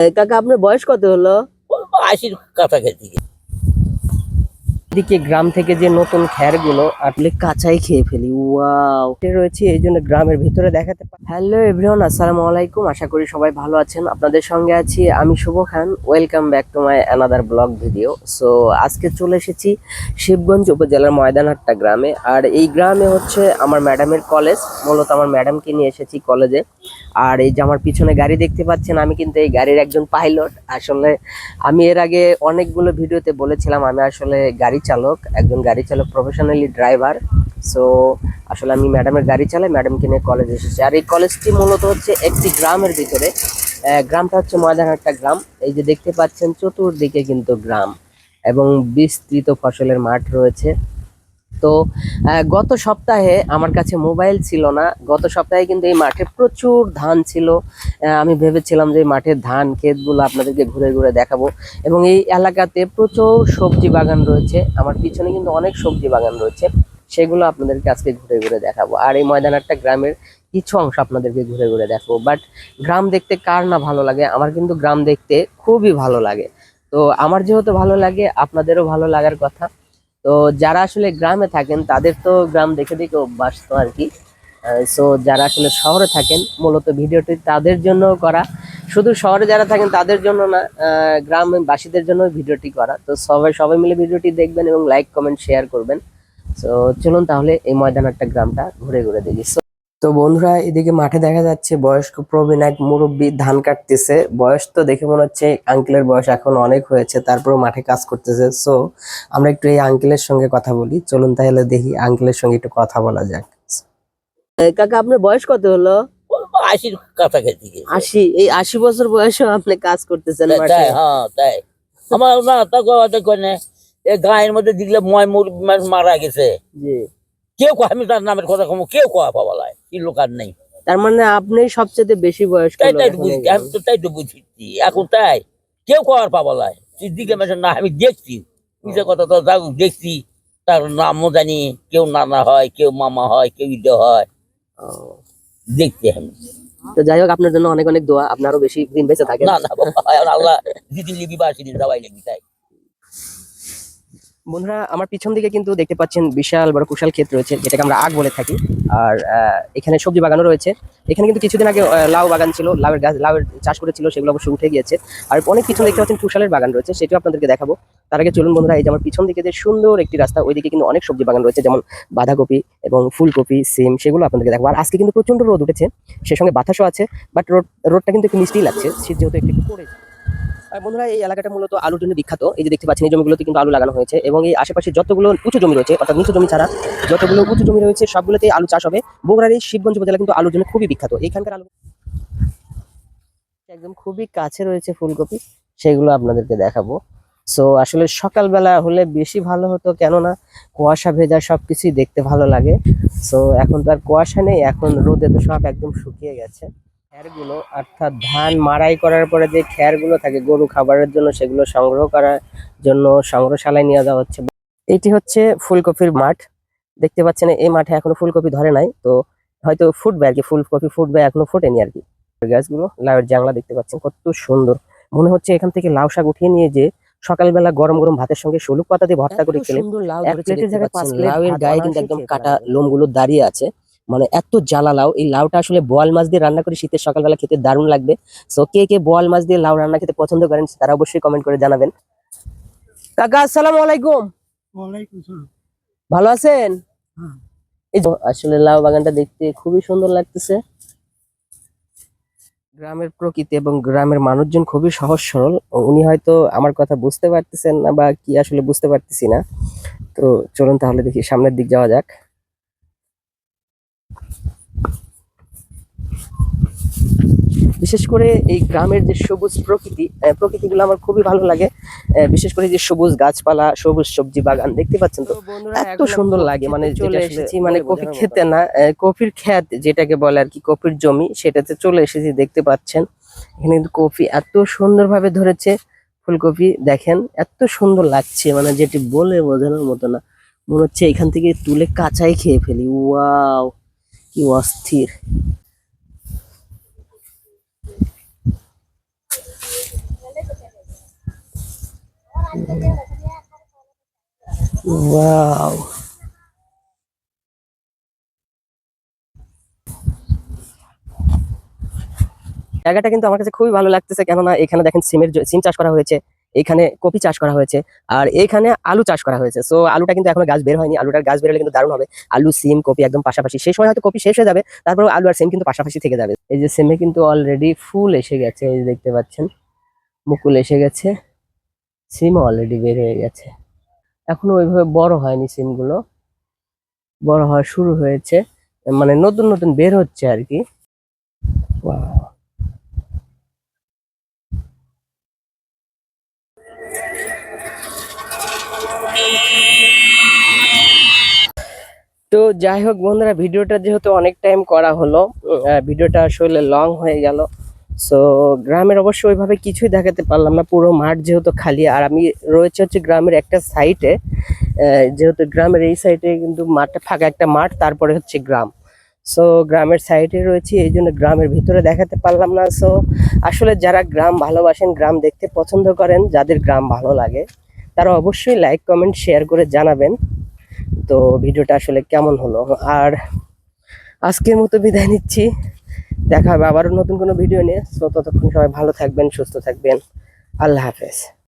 কাকা আপনার বয়স কত হলো? আশির কাছাকাছি। এদিকে গ্রাম থেকে যে নতুন খ্যারগুলো আসলে কাঁচাই খেয়ে ফেলি। ওয়াও। রয়েছে এই জন্য গ্রামের ভিতরে দেখাতে পারি হ্যালো এভরিওয়ান আসসালামু আলাইকুম। আশা করি সবাই ভালো আছেন। আপনাদের সঙ্গে আছি আমি Shubho Khan. Welcome back to my another blog video. So আজকে চলে এসেছি শিবগঞ্জ উপজেলার ময়দানহাট্টা গ্রামে। আর এই গ্রামে হচ্ছে আমার ম্যাডামের কলেজ। মূলত আমার ম্যাডামকে নিয়ে এসেছি কলেজে। আর এই যে আমার পিছনে গাড়ি দেখতে পাচ্ছেন আমি কিন্তু এই গাড়ির একজন পাইলট। আসলে আমি এর আগে অনেকগুলো ভিডিওতে বলেছিলাম আমি আসলে গাড়ি চালক, একজন গাড়ি চালক প্রফেশনালি ড্রাইভার সো আসলে আমি ম্যাডামের গাড়ি চালাই ম্যাডামকে নিয়ে কলেজ এসেছি। আর এই কলেজটি মূলত হচ্ছে একটি গ্রামের ভিতরে। গ্রামটা হচ্ছে ময়দানহাটটা গ্রাম। এই যে দেখতে পাচ্ছেন, চতুর্দিকে কিন্তু গ্রাম এবং বিস্তৃত ফসলের মাঠ রয়েছে। তো গত সপ্তাহে আমার কাছে মোবাইল ছিল না। গত সপ্তাহে কিন্তু এই মাঠে প্রচুর ধান ছিল। আমি ভেবেছিলাম যে মাঠের ধান ক্ষেতগুলো আপনাদেরকে ঘুরে ঘুরে দেখাবো। এবং এই এলাকাতে প্রচুর সবজি বাগান রয়েছে। আমার পিছনে কিন্তু অনেক সবজি বাগান রয়েছে। সেগুলো আপনাদেরকে আজকে ঘুরে ঘুরে দেখাবো। আর এই ময়দানহাট্টা গ্রামের কিছু অংশ আপনাদেরকে ঘুরে ঘুরে দেখাবো। বাট গ্রাম দেখতে কার না ভালো লাগে? আমার কিন্তু গ্রাম দেখতে খুবই ভালো লাগে। তো আমার যেহেতু ভালো লাগে, আপনাদেরও ভালো লাগার কথা। তো যারা আসলে গ্রামে থাকেন, তাদের তো গ্রাম দেখে দেখে অভ্যাস তো আর কি। সো যারা আসলে শহরে থাকেন, মূলত ভিডিওটি তাদের জন্য করা। শুধু শহরে যারা থাকেন, তাদের জন্য না গ্রামবাসীদের জন্য ভিডিওটি করা। তো সবাই সবাই মিলে ভিডিওটি দেখবেন এবং লাইক কমেন্ট শেয়ার করবেন। সো চলুন তাহলে এই ময়দানহাট্টা গ্রামটা ঘুরে ঘুরে দেখি। তো বন্ধুরা এদিকে মাঠে দেখা যাচ্ছে বয়স্ক প্রবীণ এক মুরব্বী ধান কাটতেছে। বয়স তো দেখে মনে হচ্ছে আঙ্কেলের বয়স এখন অনেক হয়েছে তারপর মাঠে কাজ করতেছে। সো আমরা একটু এই আঙ্কেলের সঙ্গে কথা বলি। চলুন তাহলে দেখি আঙ্কেলের সঙ্গে একটু কথা বলা যাক। কাকা আপনার বয়স কত হলো? আশির কাছাকাছি আশি এই আশি বছর বয়সে আপনি কাজ করতেছেন তাই হ্যাঁ তাই। আমার না তা কথা কয় গায়ের মধ্যে দেখলে ময় মুর- মারা গেছে। জি। কেউ কয় আমি তার নামের কথা কমো কেউ কয়া পাওয়ালায় কি নেই? তার মানে আপনি সবচেয়ে বেশি বয়স্ক তাই তাই বুঝছি আমি তো তাই তো বুঝছি। এখন তাই কেউ পাওয়ালায় সিদ্দিকে মেশে না আমি দেখছি। নিজের কথা তো যাক দেখছি। তার নামও জানি কেউ নানা হয় কেউ মামা হয় কেউ ইদে হয়। দেখছি আমি তো যাই হোক আপনার জন্য অনেক অনেক দোয়া আপনারও বেশি দিন বেঁচে থাকেন। না না বাবা, আল্লাহ যেদিন লিবি বা সেদিন যাওয়াই লাগবি তাই। বন্ধুরা, আমার পিছন দিকে কিন্তু দেখতে পাচ্ছেন বিশাল বড় কুশাল ক্ষেত রয়েছে, যেটাকে আমরা আগ বলে থাকি। আর এখানে সবজি বাগানও রয়েছে। এখানে কিন্তু কিছুদিন আগে লাউ বাগান ছিল, লাউয়ের গাছ, লাউয়ের চাষ করেছিল, সেগুলো অবশ্যই উঠে গিয়েছে। আর অনেক পিছনে দেখতে পাচ্ছেন কুশালের বাগান রয়েছে, সেটাও আপনাদেরকে দেখাবো। তার আগে চলুন বন্ধুরা, এই যে আমার পিছন দিকে যে সুন্দর একটি রাস্তা, ওইদিকে কিন্তু অনেক সবজি বাগান রয়েছে, যেমন বাঁধাকপি এবং ফুলকপি, সিম, সেগুলো আপনাদেরকে দেখাবো। আর আজকে কিন্তু প্রচণ্ড রোদ উঠেছে সেই সঙ্গে বাতাসও আছে, বাট রোড রোডটা কিন্তু একটু মিষ্টিই লাগছে, শীত যেহেতু একটু পড়েছে। বন্ধুরা, এই এলাকাটা মূলত আলুর জন্য বিখ্যাত। এই যে দেখতে পাচ্ছেন, এই জমিগুলোতে কিন্তু আলু লাগানো হয়েছে এবং এই আশেপাশে যতগুলো উঁচু জমি রয়েছে, অর্থাৎ নিচু জমি ছাড়া যতগুলো উঁচু জমি রয়েছে, সবগুলোতে আলু চাষ হবে। বগুড়ার এই শিবগঞ্জ উপজেলা কিন্তু আলুর জন্য খুবই বিখ্যাত। এখানকার আলু একদম খুবই কাছে রয়েছে ফুলকপি, সেগুলো আপনাদেরকে দেখাবো। সো আসলে সকালবেলা হলে বেশি ভালো হতো, কেননা কুয়াশা ভেজা সব কিছুই দেখতে ভালো লাগে। সো এখন তো আর কুয়াশা নেই, এখন রোদে তো সব একদম শুকিয়ে গেছে। খ্যারগুলো অর্থাৎ ধান মাড়াই করার পরে যে খ্যারগুলো থাকে গরু খাবারের জন্য সেগুলো সংগ্রহ করার জন্য সংগ্রহশালায় নিয়ে যাওয়া হচ্ছে। এটি হচ্ছে ফুলকপির মাঠ। দেখতে পাচ্ছেন এই মাঠে এখনও ফুলকপি ধরে নাই তো হয়তো ফুটবে আর কি ফুলকপি ফুটবে এখনও ফোটেনি আর কি। গাছগুলো লাউয়ের জাংলা দেখতে পাচ্ছেন কত সুন্দর। মনে হচ্ছে এখান থেকে লাউ শাক উঠিয়ে নিয়ে যে সকালবেলা গরম গরম ভাতের সঙ্গে শলুক পাতা দিয়ে ভর্তা করে খেলে। এক প্লেটের জায়গায় লাউয়ের গায়ে কিন্তু একদম কাটা লোমগুলো দাঁড়িয়ে আছে। মানে এত জ্বালা লাউ এই লাউটা আসলে বোয়াল মাছ দিয়ে রান্না করে শীতের সকালবেলা খেতে দারুণ লাগবে। সো কে কে বোয়াল মাছ দিয়ে লাউ রান্না খেতে পছন্দ করেন তারা অবশ্যই কমেন্ট করে জানাবেন। কাকা আসসালামু আলাইকুম। ভালো আছেন? এই তো আসলে লাউ বাগানটা দেখতে খুবই সুন্দর লাগতেছে। গ্রামের প্রকৃতি এবং গ্রামের মানুষজন খুবই সহজ সরল। উনি হয়তো আমার কথা বুঝতে পারতেছেন না বা কি আসলে বুঝতে পারতেছি না। তো চলুন তাহলে দেখি সামনের দিক যাওয়া যাক। বিশেষ করে এই গ্রামের যে সবুজ প্রকৃতি প্রকৃতিগুলো আমার খুবই ভালো লাগে। বিশেষ করে যে সবুজ গাছপালা সবুজ সবজি বাগান দেখতে পাচ্ছেন তো? এত সুন্দর লাগে মানে চলে এসেছি মানে কফি খেতে না কফির ক্ষেত যেটাকে বলে আর কি কফির জমি সেটাতে চলে এসেছি দেখতে পাচ্ছেন। এখানে কিন্তু কফি এত সুন্দরভাবে ধরেছে ফুলকপি দেখেন এত সুন্দর লাগছে মানে যেটি বলে বোঝানোর মতো না। মনে হচ্ছে এখান থেকে তুলে কাঁচাই খেয়ে ফেলি ওয়াও! কি অস্থির Wow. জায়গাটা কিন্তু আমার কাছে খুবই ভালো লাগতেছে, কেননা এখানে দেখেন সিমের সিম চাষ করা হয়েছে এখানে কপি চাষ করা হয়েছে আর এখানে আলু চাষ করা হয়েছে। সো আলুটা কিন্তু এখনও গাছ বের হয়নি। আলুটার গাছ বেরোলে কিন্তু দারুণ হবে। আলু, সিম, কপি একদম পাশাপাশি। সেই সময় হয়তো কপি শেষ হয়ে যাবে তারপর আলু আর সিম কিন্তু পাশাপাশি থেকে যাবে। এই যে সিমে কিন্তু অলরেডি ফুল এসে গেছে, এই দেখতে পাচ্ছেন। মুকুল এসে গেছে। সিমও অলরেডি বের হয়ে গেছে। এখনও ওইভাবে বড় হয়নি সিমগুলো। বড় হওয়া শুরু হয়েছে। মানে নতুন নতুন বের হচ্ছে আর কি। তো যাই হোক বন্ধুরা, ভিডিওটা যেহেতু অনেক টাইম করা হলো ভিডিওটা আসলে লং হয়ে গেল। সো গ্রামের অবশ্য ওইভাবে কিছুই দেখাতে পারলাম না, পুরো মাঠ যেহেতু খালি। আর আমি রয়েছে হচ্ছে গ্রামের একটা সাইটে যেহেতু গ্রামের এই সাইডে কিন্তু মাঠটা ফাঁকা একটা মাঠ, তারপরে হচ্ছে গ্রাম। সো গ্রামের সাইডে রয়েছে, এই জন্য গ্রামের ভিতরে দেখাতে পারলাম না। সো আসলে যারা গ্রাম ভালোবাসেন, গ্রাম দেখতে পছন্দ করেন, যাদের গ্রাম ভালো লাগে, তারা অবশ্যই লাইক কমেন্ট শেয়ার করে জানাবেন। তো ভিডিওটা আসলে কেমন হলো? আর আজকের মতো বিদায় নিচ্ছি। দেখা হবে আবারও নতুন কোনো ভিডিও নিয়ে। তো ততক্ষণ সবাই ভালো থাকবেন, সুস্থ থাকবেন। আল্লাহ হাফেজ।